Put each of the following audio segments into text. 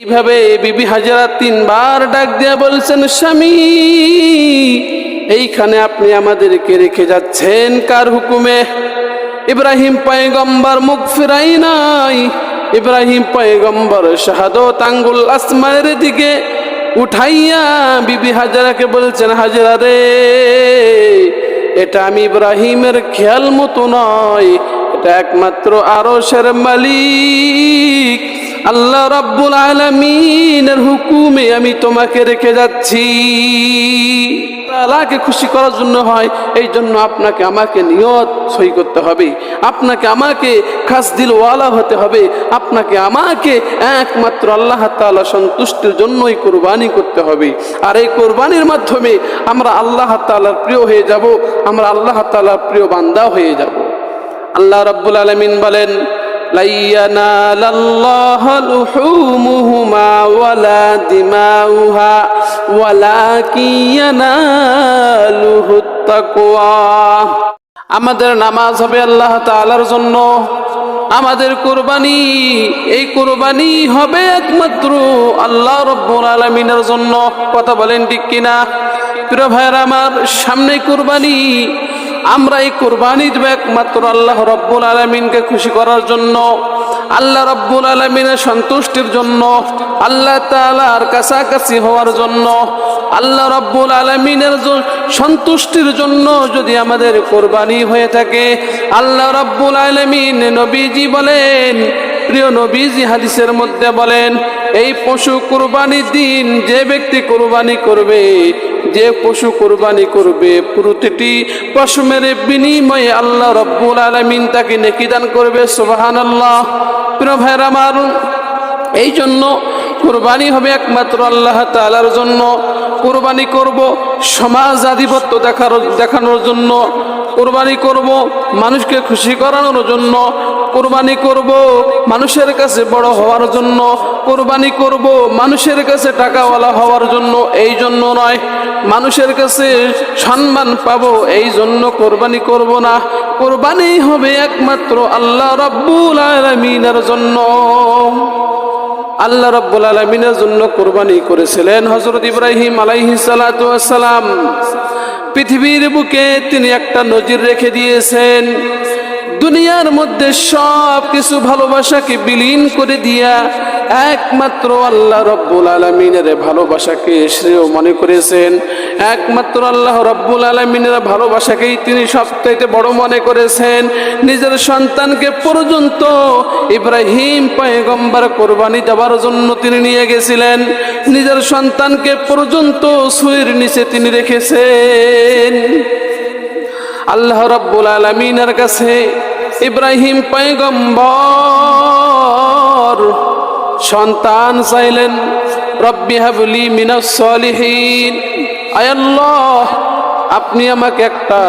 এইভাবে বিবি হাজারা তিনবার ডাক দিয়া বলছেন, স্বামী, এইখানে আপনি আমাদেরকে রেখে যাচ্ছেন কার হুকুমে? ইব্রাহিম পয়গম্বর মুখ ফিরাই নাই। ইব্রাহিম পয়গম্বর শাহাদত আঙ্গুল আসমানের দিকে উঠাইয়া বিবি হাজারাকে বলছেন, হাজারা রে, এটা আমি ইব্রাহিমের খেয়াল মতো নয়। এটা একমাত্র আরশের মালিক। আল্লাহ রাব্বুল আলামিনের হুকুমে আমি তোমাকে রেখে যাচ্ছি। আল্লাহকে খুশি করার জন্য হয় এই জন্য আপনাকে আমাকে নিয়ত সই করতে হবে। আপনাকে আমাকে খাস দিলওয়ালা হতে হবে। আপনাকে আমাকে একমাত্র আল্লাহ তাআলা সন্তুষ্টির জন্যই কোরবানি করতে হবে। আর এই কোরবানির মাধ্যমে আমরা আল্লাহ তাআলার প্রিয় হয়ে যাব, আমরা আল্লাহ তাআলার প্রিয় বান্দা হয়ে যাব। আল্লাহ রাব্বুল আলামিন বলেন ওয়ালা আমাদের নামাজ হবে আল্লাহ তালার জন্য। আমাদের কোরবানি, এই কোরবানি হবে একমাত্র আল্লাহ রব্বুল আলমিনের জন্য। কথা বলেন ঠিক কিনা? প্রিয় ভাইয়ের আমার সামনে কোরবানি আমরা এই কোরবানি দেব একমাত্র আল্লাহ রব্বুল আলমিনকে খুশি করার জন্য। আল্লাহ রব্বুল আলমিনের সন্তুষ্টির জন্য, আল্লাহ তালার কাছাকাছি হওয়ার জন্য, আল্লাহ রব্বুল আলমিনের সন্তুষ্টির জন্য যদি আমাদের কোরবানি হয়ে থাকে। আল্লাহ রব্বুল আলমিন নবীজি বলেন, প্রিয় নবীজি হাদিসের মধ্যে বলেন, এই পশু কোরবানির দিন যে ব্যক্তি কোরবানি করবে যে পশু কোরবানি করবে, প্রতিটি পশুমের বিনিময়ে আল্লাহ রব্বুল আলমিন তাকে নেকিদান করবে সোবাহান আল্লাহ প্রিয় আমার এই জন্য কোরবানি হবে একমাত্র আল্লাহ তালার জন্য। কোরবানি করব সমাজ আধিপত্য দেখার, দেখানোর জন্য। কোরবানি করব মানুষকে খুশি করানোর জন্য। কোরবানি করব মানুষের কাছে বড় হওয়ার জন্য। কোরবানি করব মানুষের কাছে টাকাওয়ালা হওয়ার জন্য। এই জন্য নয়, মানুষের কাছে সম্মান পাব, এই জন্য কোরবানি করব না। কোরবানি হবে একমাত্র আল্লাহ রব্বুল আলমিনের জন্য। আল্লাহ রব্বুল আলমিনের জন্য কোরবানি করেছিলেন হজরত ইব্রাহিম আলাইহি সালাম পৃথিবীর বুকে তিনি একটা নজির রেখে দিয়েছেন। দুনিয়ার মধ্যে সব কিছু ভালোবাসাকে বিলীন করে দিয়া একমাত্র আল্লাহ রব্বুল আলমিনের ভালোবাসাকে শ্রেয় মনে করেছেন। একমাত্র আল্লাহ রব্বুল আলমিনের ভালোবাসাকেই তিনি সবচাইতে বড় মনে করেছেন। নিজের সন্তানকে পর্যন্ত ইব্রাহিম পয়গম্বর কোরবানি দেওয়ার জন্য তিনি নিয়ে গেছিলেন। নিজের সন্তানকে পর্যন্ত সুইর নিচে তিনি রেখেছেন। আল্লাহ রব্বুল আলমিনের কাছে ইব্রাহিম পয়গম্বর সন্তান চাইলেন, রব্বি হাবলি মিনাস সলিহীন। আপনি আমাকে একটা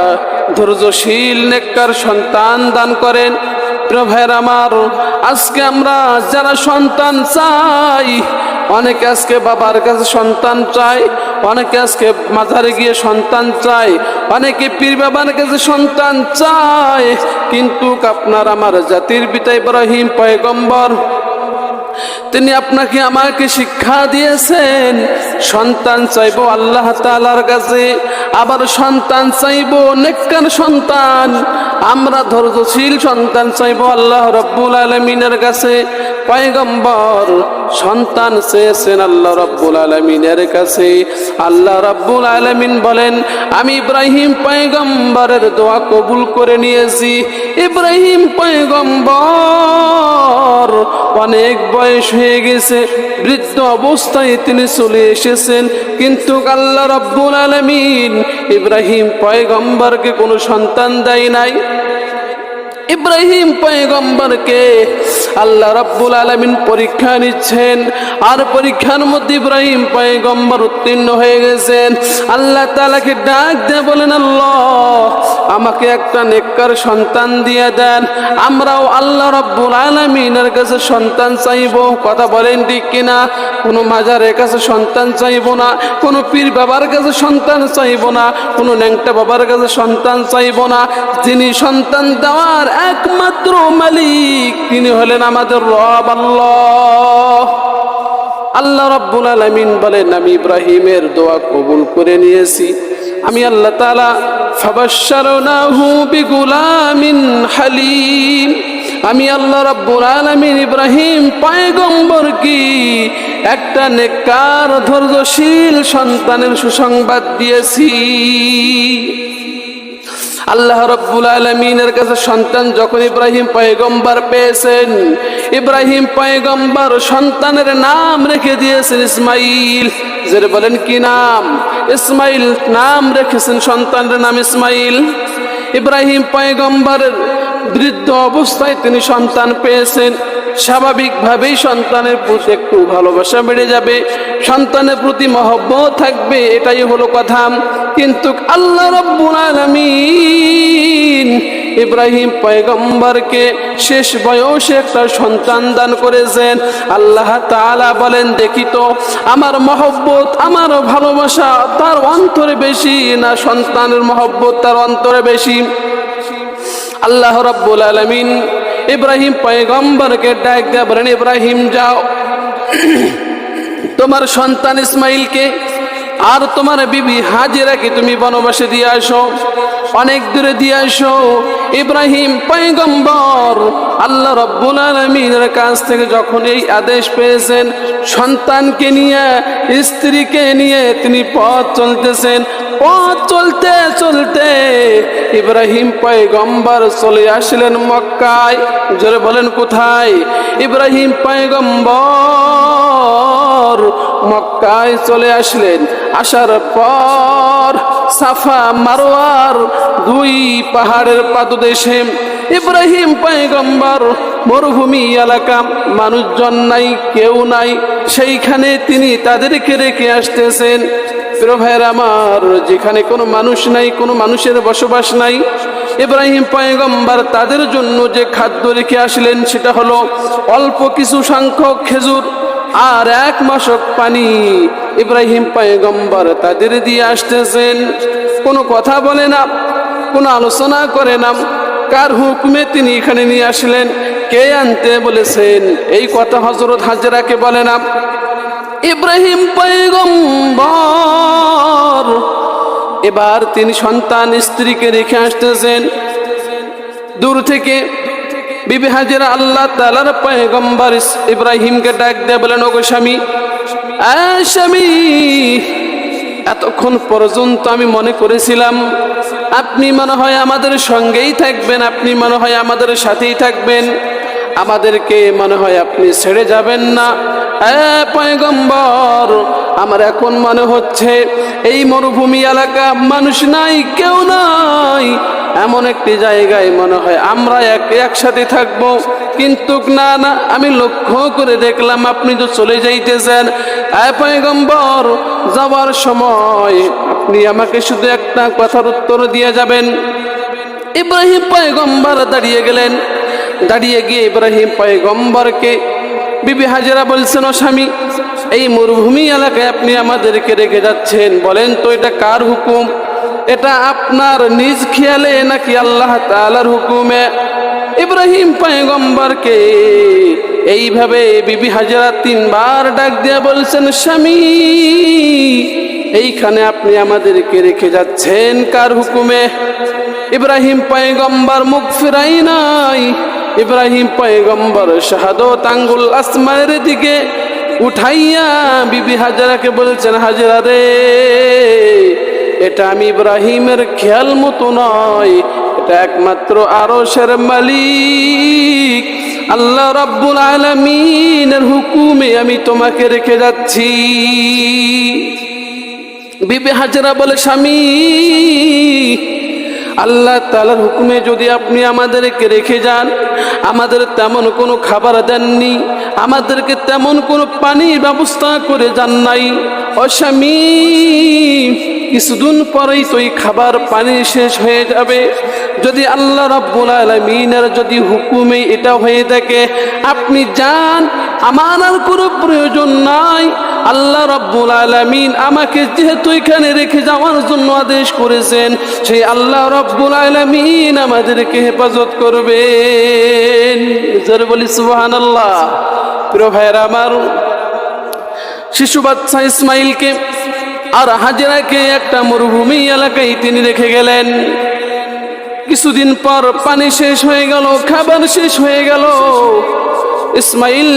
ধৈর্যশীল, নেককার সন্তান দান করেন। প্রিয় ভাইয়ের আমার, আজকে আমরা যারা সন্তান চাই, অনেকে আজকে বাবার কাছে সন্তান চাই অনেকে আজকে মাঝারে গিয়ে সন্তান চাই অনেকে পীর বাবার কাছে সন্তান চায়, কিন্তু আপনার আমার জাতির পিতা ইব্রাহিম পয়গম্বর তিনি আপনাকে আমাকে শিক্ষা দিয়েছেন। সন্তান চাইব আল্লাহ তালার কাছে, আবার সন্তান চাইব নেককার সন্তান। আমরা ধৈর্যশীল সন্তান চাইব আল্লাহ রব্বুল আলমিনের কাছে। পয়গম্বর, সন্তান চেয়েছেন আল্লাহ রব্বুল আলমিনের কাছে। আল্লাহ রব্বুল আলমিন বলেন, আমি ইব্রাহিম পয়গম্বরের দোয়া কবুল করে নিয়েছি। ইব্রাহিম পয়গম্বর অনেক বয়স হয়ে গেছে, বৃদ্ধ অবস্থায় তিনি চলে এসেছেন। কিন্তু আল্লাহ রব্বুল আলমিন ইব্রাহিম পয়গম্বরকে কোনো সন্তান দেয় নাই। ইব্রাহিম পয়গম্বরকে আল্লাহ রাব্বুল আলমিন পরীক্ষা নিচ্ছেন। আর পরীক্ষার মধ্যে ইব্রাহিম পয়গম্বর উত্তীর্ণ হয়ে গেছেন। আল্লাহ তালাকে ডাক দিয়ে বলেন, আল্লাহ, আমাকে একটা নেককার সন্তান দিয়ে দেন। আমরাও আল্লাহ রাব্বুল আলমিনের কাছে সন্তান চাইব। কথা বলেন ঠিক কিনা? কোনো মাজারের কাছে সন্তান চাইব না, কোনো পীর বাবার কাছে সন্তান চাইব না, কোনো ন্যাংটা বাবার কাছে সন্তান চাইব না। যিনি সন্তান দেওয়ার একমাত্র মালিক, তিনি হলেন আমাদের রব আল্লাহ। আল্লাহ রাব্বুল আলামিন বলেন, আমি ইব্রাহিমের দোয়া কবুল করে নিয়েছি। আমি আল্লাহ তালা ফাবাশশারনাহু বিগুলামিন হালিম। আমি আল্লাহ রাব্বুল আলামিন ইব্রাহিম পয়গম্বর কি? একটা নেককার, ধৈর্যশীল সন্তানের সুসংবাদ দিয়েছি। আল্লাহ রব্বুল আলমিনের কাছে সন্তান যখন ইব্রাহিম পয়গম্বর পেয়েছেন, ইব্রাহিম পয়গম্বর সন্তানের নাম রেখে দিয়েছেন ইসমাইল। যে বলেন, কি নাম? ইসমাইল নাম রেখেছেন, সন্তানের নাম ইসমাইল। ইব্রাহিম পয়গম্বরের বৃদ্ধ অবস্থায় তিনি সন্তান পেয়েছেন। স্বাভাবিকভাবেই সন্তানের প্রতি একটু ভালোবাসা বেড়ে যাবে, সন্তানের প্রতি মহব্বত থাকবে, এটাই হলো কথা। কিন্তু আল্লাহ রব্বুল আলামিন ইব্রাহিম পয়গম্বরকে শেষ বয়সে একটা সন্তান দান করেছেন। আল্লাহ তাআলা বলেন, দেখি তো, আমার মহব্বত, আমার ভালোবাসা তার অন্তরে বেশি না সন্তানের মহব্বত তার অন্তরে বেশি? আল্লাহ রব্বুল আলমিন ইব্রাহিম পয়গম্বরকে ডাক দেয়া বলেন ইব্রাহিম যাও। তোমার সন্তান ইসমাইলকে আর তোমার বিবি হাজিরাকে তুমি বনবাসে দিয়ে আসো। অনেক দূরে দিয়ে আসো। ইব্রাহিম পয়গম্বর আল্লাহ রব্বুল আলমিনের কাছ থেকে যখন এই আদেশ পেয়েছেন, সন্তানকে নিয়ে, স্ত্রীকে নিয়ে তিনি পথ চলতেছেন। পথ চলতে চলতে ইব্রাহিম পয়গম্বর চলে আসলেন মক্কায়। জোরে বলেন, কোথায়? ইব্রাহিম পয়গম্বর মক্কায় চলে আসলেন। আসার পর সাফা মারোয়ার দুই পাহাড়ের পাদদেশে ইব্রাহিম পয়গম্বর মরুভূমি এলাকা, মানুষজন নাই, কেউ নাই, সেইখানে তিনি তাদেরকে রেখে আসতেছেন। প্রিয় ভাইয়ের আমার, যেখানে কোনো মানুষ নাই, কোনো মানুষের বসবাস নাই, ইব্রাহিম পয়গম্বর তাদের জন্য যে খাদ্য রেখে আসলেন, সেটা হলো অল্প কিছু সংখ্যক খেজুর আর এক মাসক পানি ইব্রাহিম পয়গম্বর তাদের দিয়ে আসতেছেন। কোনো কথা বলে না, কোনো আলোচনা করে না। কার হুকুমে তিনি এখানে নিয়ে আসলেন? কে আনতে বলেছেন? এই কথা হজরত হাজরাকে বলে না। ইব্রাহিম পয়গম্বর, এবার তিনি সন্তান স্ত্রীকে রেখে আসতেছেন। দূর থেকে বিবি হাজিরা আল্লাহ তালার পয়গম্বর ইব্রাহিমকে ডাক দেয় বলেন, ওগো স্বামী স্বামী, এতক্ষণ পর্যন্ত আমি মনে করেছিলাম আপনি মনে হয় আমাদের সঙ্গেই থাকবেন, আপনি মনে হয় আমাদের সাথেই থাকবেন। আমাদেরকে মনে হয় আপনি ছেড়ে যাবেন না। পয়গম্বর, আমার এখন মনে হচ্ছে এই মরুভূমি এলাকা মানুষ নাই, কেউ নাই। এমন একটি জায়গায় মনে হয় আমরা এক একসাথে থাকব। কিন্তু না না, আমি লক্ষ্য করে দেখলাম আপনি তো চলে যাইতেছেন। পয়গম্বর, যাওয়ার সময় আপনি আমাকে শুধু একটা কথার উত্তর দিয়ে যাবেন। ইব্রাহিম পয়গম্বর দাঁড়িয়ে গেলেন। দাঁড়িয়ে গিয়ে ইব্রাহিম পয়গম্বরকে বিবি হাজেরা বলছেন, ও স্বামী, এই মরুভূমি এলাকায় আপনি আমাদেরকে রেখে যাচ্ছেন। বলেন তো এটা কার হুকুম? এটা আপনার নিজ খেয়ালে নাকি আল্লাহ তাআলার হুকুমে? ইব্রাহিম পয়গম্বরকে এইভাবে বিবি হাজারা তিনবার ডাক দিয়ে বলছেন, স্বামী, এইখানে আপনি আমাদেরকে রেখে যাচ্ছেন কার হুকুমে? ইব্রাহিম পয়গম্বর মুখ ফিরাই নাই। ইব্রাহিম পয়গম্বর শাহাদত আঙ্গুল আসমানের দিকে উঠাইয়া বিবি হাজারাকে বলছেন, হাজারা রে এটা আমি ইব্রাহিমের খেয়াল মতো নয়। এটা একমাত্র আরশের মালিক। আল্লাহ রাব্বুল আলামিনের হুকুমে আমি তোমাকে রেখে যাচ্ছি। বিবে হাজরা বলে, স্বামী, আল্লাহ তালার হুকুমে যদি আপনি আমাদেরকে রেখে যান, আমাদের তেমন কোনো খাবার দেননি, আমাদেরকে তেমন কোনো পানির ব্যবস্থা করে যান নাই। অস্বামী কিছুদিন পরেই তো খাবার পানি শেষ হয়ে যাবে। যদি আল্লাহ রাব্বুল আলমিনের যদি হুকুমে এটা হয়ে থাকে, আপনি যান আমার আর কোনো প্রয়োজন নাই। আল্লাহ রাব্বুল আলামিন আমাকে যেহেতু এখানে রেখে যাওয়ার জন্য আদেশ করেছেন, সেই আল্লাহ রাব্বুল আলামিন আমাদেরকে হেফাজত করবেন। জোরে বলি, সুবহানাল্লাহ। প্রিয় আমার শিশু বাচ্চা ইসমাইলকে আর হাজেরাকে একটা মরুভূমি এলাকায় তিনি রেখে গেলেন। কিছুদিন পর পানি শেষ হয়ে গেল, খাবার শেষ হয়ে গেল। ইসমাইল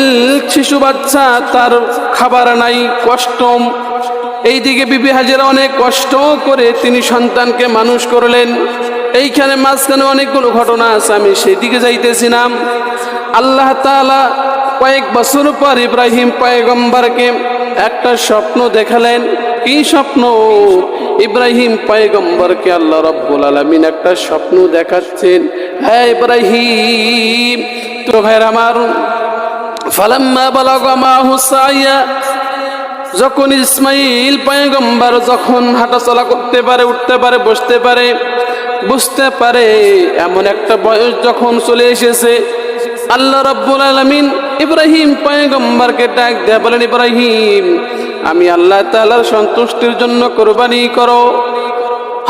শিশু বাচ্চা, তার খাবার নাই, কষ্ট। এইদিকে বিবি হাজেরা অনেক কষ্ট করে তিনি সন্তানকে মানুষ করলেন। এইখানে মাঝখানে অনেকগুলো ঘটনা আছে, আমি সেদিকে যাইতেছিলাম আল্লাহ তাআলা কয়েক বছর পর ইব্রাহিম পয়গম্বরকে একটা স্বপ্ন দেখালেন। কি স্বপ্ন ইব্রাহিম পয়গম্বরকে আল্লাহ রব্বুল আলমিন একটা স্বপ্ন দেখাচ্ছেন। হ্যাঁ ইব্রাহিম, তো ভাইয়ের আমার, ফালাম্মা বালাগা মাহু সাইয়া যখন ইসমাইল পয়গম্বর যখন হাঁটাচলা করতে পারে, উঠতে পারে, বসতে পারে বুঝতে পারে, এমন একটা বয়স যখন চলে এসেছে, আল্লাহ রাব্বুল আলামিন ইব্রাহিম পয়গম্বরকে ডাক দেয়া বলেন, ইব্রাহিম আমি আল্লাহ তাআলার সন্তুষ্টির জন্য কোরবানি করো।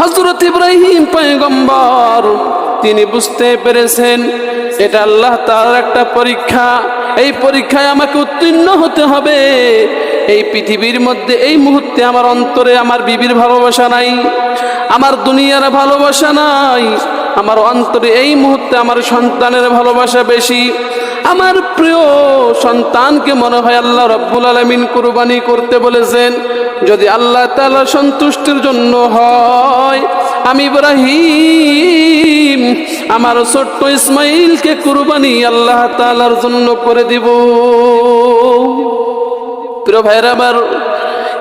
হজরত ইব্রাহিম পয়গম্বর, তিনি বুঝতে পেরেছেন, এটা আল্লাহ তাআলার একটা পরীক্ষা। এই পরীক্ষায় আমাকে উত্তীর্ণ হতে হবে। এই পৃথিবীর মধ্যে, এই মুহূর্তে আমার অন্তরে আমার বিবির ভালোবাসা নাই, আমার দুনিয়ার ভালোবাসা নাই, আমার অন্তরে এই মুহূর্তে আমার সন্তানের ভালোবাসা বেশি। আমার প্রিয় সন্তানকে মনে হয় আল্লাহ রব্বুল আলমিন কুরবানি করতে বলেছেন, যদি আল্লাহ তাআলা সন্তুষ্টির জন্য হয়, আমি ইব্রাহিম আমার ছোট্ট ইসমাইলকে কুরবানি আল্লাহ তাআলার জন্য করে দিব। প্রিয় ভাইরা আবার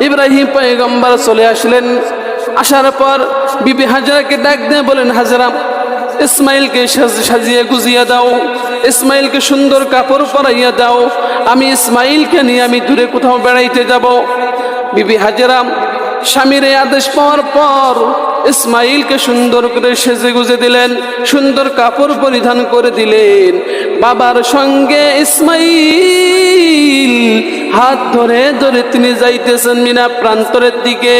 ইব্রাহিম পয়গম্বর চলে আসলেন, আসার পর বিবি হাজারাকে ডাক দিয়ে বলেন, হাজারা ইসমাইলকে সাজ- সাজিয়ে গুজিয়ে দাও। ইসমাইলকে সুন্দর কাপড় পরাইয়া দাও। আমি ইসমাইলকে নিয়ে আমি দূরে কোথাও বেড়াইতে যাব। বিবি হাজারা স্বামীর আদেশ পাওয়ার পর ইসমাইলকে সুন্দর করে সেজে গুজে দিলেন, সুন্দর কাপড় পরিধান করে দিলেন। বাবার সঙ্গে ইসমাইল হাত ধরে ধরে তিনি যাইতেছেন মিনা প্রান্তরের দিকে।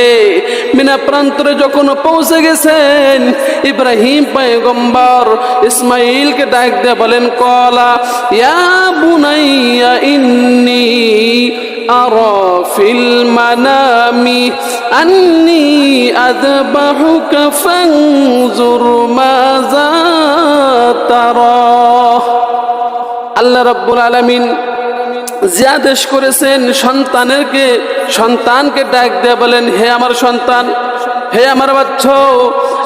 মিনা প্রান্তরে যখন পৌঁছে গেছেন, ইব্রাহিম পয়গম্বর ইসমাইলকে ডাক দিয়ে বলেন, কলা ইয়া বুনাইয়া ইন্নি أرى في المنام أني أذبحك فانظر ماذا ترى আল্লাহ রাব্বুল আলামিন যে আদেশ করেছেন সন্তানেরকে সন্তানকে ডাক দিয়ে বলেন হে আমার সন্তান হে আমার বাচ্চ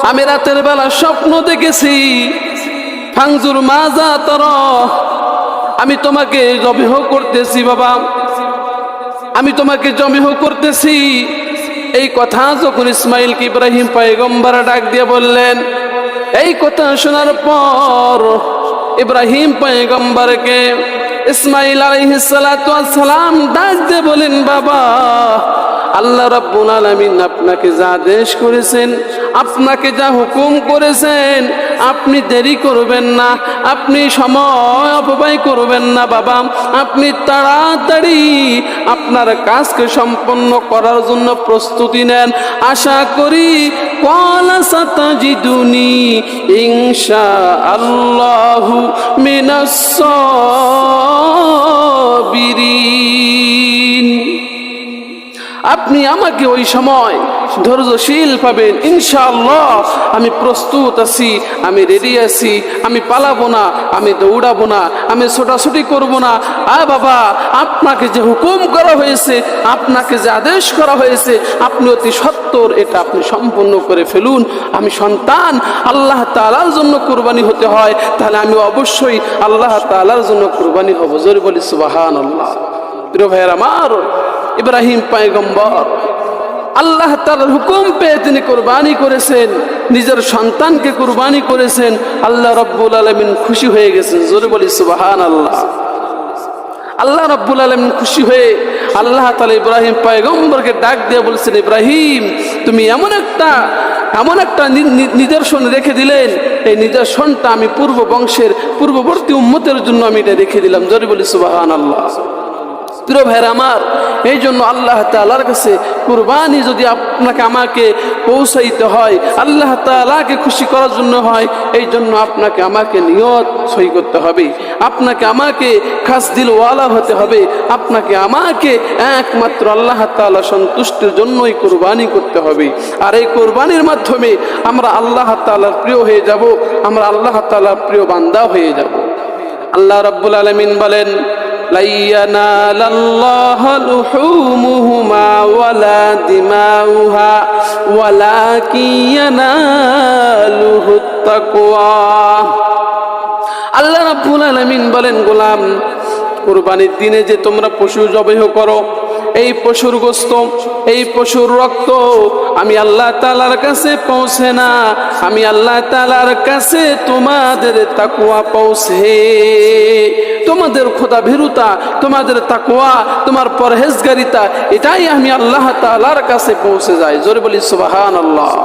আমি রাতের বেলা স্বপ্ন দেখেছি ফাংজুর মাজা তর আমি তোমাকে জবিহ করতেছি বাবা আমি তোমাকে জমিহ করতেছি। এই কথা যখন ইসমাইলকে ইব্রাহিম পায়গম্বার ডাক দিয়ে বললেন, এই কথা শোনার পর ইব্রাহিম পয়গম্বরকে ইসমাইল আলাইহিসসালাম ডাক দিয়ে বলেন, বাবা, আল্লাহ রাব্বুল আলামিন আপনাকে যা আদেশ করেছেন, আপনাকে যা হুকুম করেছেন, আপনি দেরি করবেন না, আপনি সময় অপব্যয় করবেন না, বাবা। আপনি তাড়াতাড়ি আপনার কাজকে সম্পন্ন করার জন্য প্রস্তুতি নেন। আশা করি কলা সাতাজিদুনি ইনশা আল্লাহু মিনাস সাবিরিন আপনি আমাকে ওই সময় ধৈর্যশীল পাবেন, ইনশাআল্লাহ। আমি প্রস্তুত আছি, আমি রেডি আছি, আমি পালাবো না, আমি দৌড়াবো না, আমি ছোটাছুটি করব না। আ বাবা, আপনাকে যে হুকুম করা হয়েছে, আপনাকে যে আদেশ করা হয়েছে, আপনি অতি সত্তর, এটা আপনি সম্পন্ন করে ফেলুন। আমি সন্তান, আল্লাহ তালার জন্য কুরবানি হতে হয়, তাহলে আমি অবশ্যই আল্লাহ তালার জন্য কুরবানি হব। জোরে বলি সুবাহান আল্লাহ প্রিয় ভাইয়ের, আমার ইব্রাহিম পায়গম্বর, আল্লাহ তালার হুকুম পেয়ে তিনি কোরবানি করেছেন, নিজের সন্তানকে কোরবানি করেছেন, আল্লাহ রব্বুল আলমিন খুশি হয়ে গেছেন, জোরে বলি সুবাহান আল্লাহ আল্লাহ রব্বুল আলমিন খুশি হয়ে আল্লাহ তালা ইব্রাহিম পায়গম্বরকে ডাক দিয়ে বলছেন, ইব্রাহিম, তুমি এমন একটা এমন একটা নিদর্শন রেখে দিলেন, এই নিদর্শনটা আমি পূর্ব বংশের, পূর্ববর্তী উম্মতের জন্য আমি এটা রেখে দিলাম, জোরে বলি সুবাহান আল্লাহ প্রিয় ভাইয়ের আমার, এই জন্য আল্লাহ তালার কাছে কুরবানি যদি আপনাকে আমাকে পৌঁছাইতে হয়, আল্লাহ তালাকে খুশি করার জন্য হয়, এই জন্য আপনাকে আমাকে নিয়ত সই করতে হবে। আপনাকে আমাকে খাস দিলওয়ালা হতে হবে। আপনাকে আমাকে একমাত্র আল্লাহ তালা সন্তুষ্টির জন্যই কোরবানি করতে হবে। আর এই কোরবানির মাধ্যমে আমরা আল্লাহ তালার প্রিয় হয়ে যাব, আমরা আল্লাহ তালার প্রিয় বান্দা হয়ে যাব। আল্লাহ রাব্বুল আলামিন বলেন لا ينال الله لحومهما ولا دماؤها ولكن يناله التقوى আল্লাহ রাব্বুল আলামিন বলেন গোলাম কুরবানির দিনে যে তোমরা পশু জবেহ করো, এই পশুর গোস্ত, এই পশুর রক্ত আমি আল্লাহ তালার কাছে পৌঁছে না। আমি আল্লাহ তালার কাছে তোমাদের তাকুয়া পৌঁছে। তোমাদের খোদা ভীরুতা তোমাদের তাকুয়া তোমার পরহেজগারিতা, এটাই আমি আল্লাহ তালার কাছে পৌঁছে যাই। জোরে বলি সুবাহান আল্লাহ